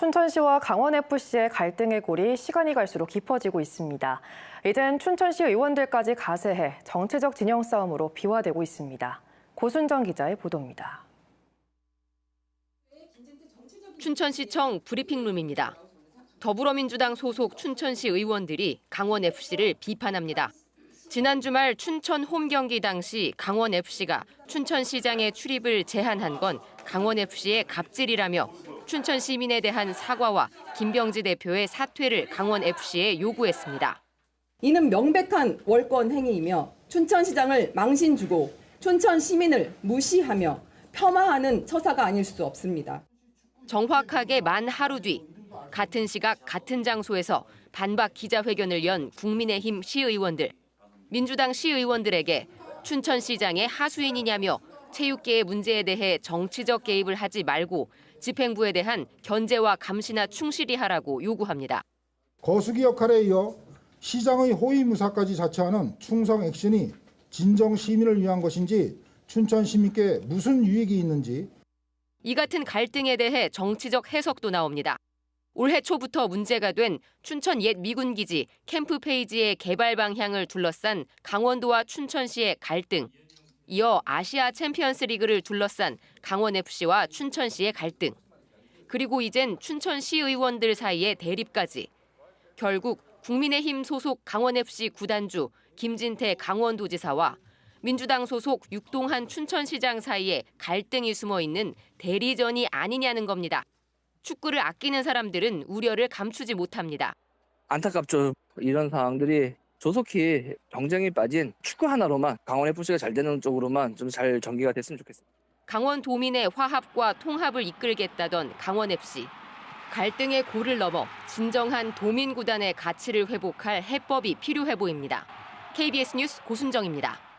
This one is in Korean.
춘천시와 강원FC의 갈등의 골이 시간이 갈수록 깊어지고 있습니다. 이젠 춘천시 의원들까지 가세해 정치적 진영 싸움으로 비화되고 있습니다. 고순정 기자의 보도입니다. 춘천시청 브리핑룸입니다. 더불어민주당 소속 춘천시 의원들이 강원FC를 비판합니다. 지난 주말 춘천 홈 경기 당시 강원FC가 춘천시장의 출입을 제한한 건 강원FC의 갑질이라며 춘천 시민에 대한 사과와 김병지 대표의 사퇴를 강원FC에 요구했습니다. 이는 명백한 월권 행위이며 춘천시장을 망신 주고 춘천 시민을 무시하며 폄하하는 처사가 아닐 수 없습니다. 정확하게 만 하루 뒤 같은 시각 같은 장소에서 반박 기자회견을 연 국민의힘 시의원들. 민주당 시의원들에게 춘천시장의 하수인이냐며 체육계의 문제에 대해 정치적 개입을 하지 말고 집행부에 대한 견제와 감시나 충실히 하라고 요구합니다. 거수기 역할에 이어 시장의 호위무사까지 자처하는 충성 액션이 진정 시민을 위한 것인지 춘천 시민께 무슨 유익이 있는지 이 같은 갈등에 대해 정치적 해석도 나옵니다. 올해 초부터 문제가 된 춘천 옛 미군 기지 캠프 페이지의 개발 방향을 둘러싼 강원도와 춘천시의 갈등. 이어 아시아 챔피언스 리그를 둘러싼 강원FC와 춘천시의 갈등. 그리고 이젠 춘천시 의원들 사이의 대립까지. 결국 국민의힘 소속 강원FC 구단주 김진태 강원도지사와 민주당 소속 육동한 춘천시장 사이에 갈등이 숨어 있는 대리전이 아니냐는 겁니다. 축구를 아끼는 사람들은 우려를 감추지 못합니다. 안타깝죠. 이런 상황들이 조속히 경쟁이 빠진 축구 하나로만 강원 FC가 잘 되는 쪽으로만 좀 잘 전개가 됐으면 좋겠습니다. 강원 도민의 화합과 통합을 이끌겠다던 강원FC. 갈등의 고를 넘어 진정한 도민 구단의 가치를 회복할 해법이 필요해 보입니다. KBS 뉴스 고순정입니다.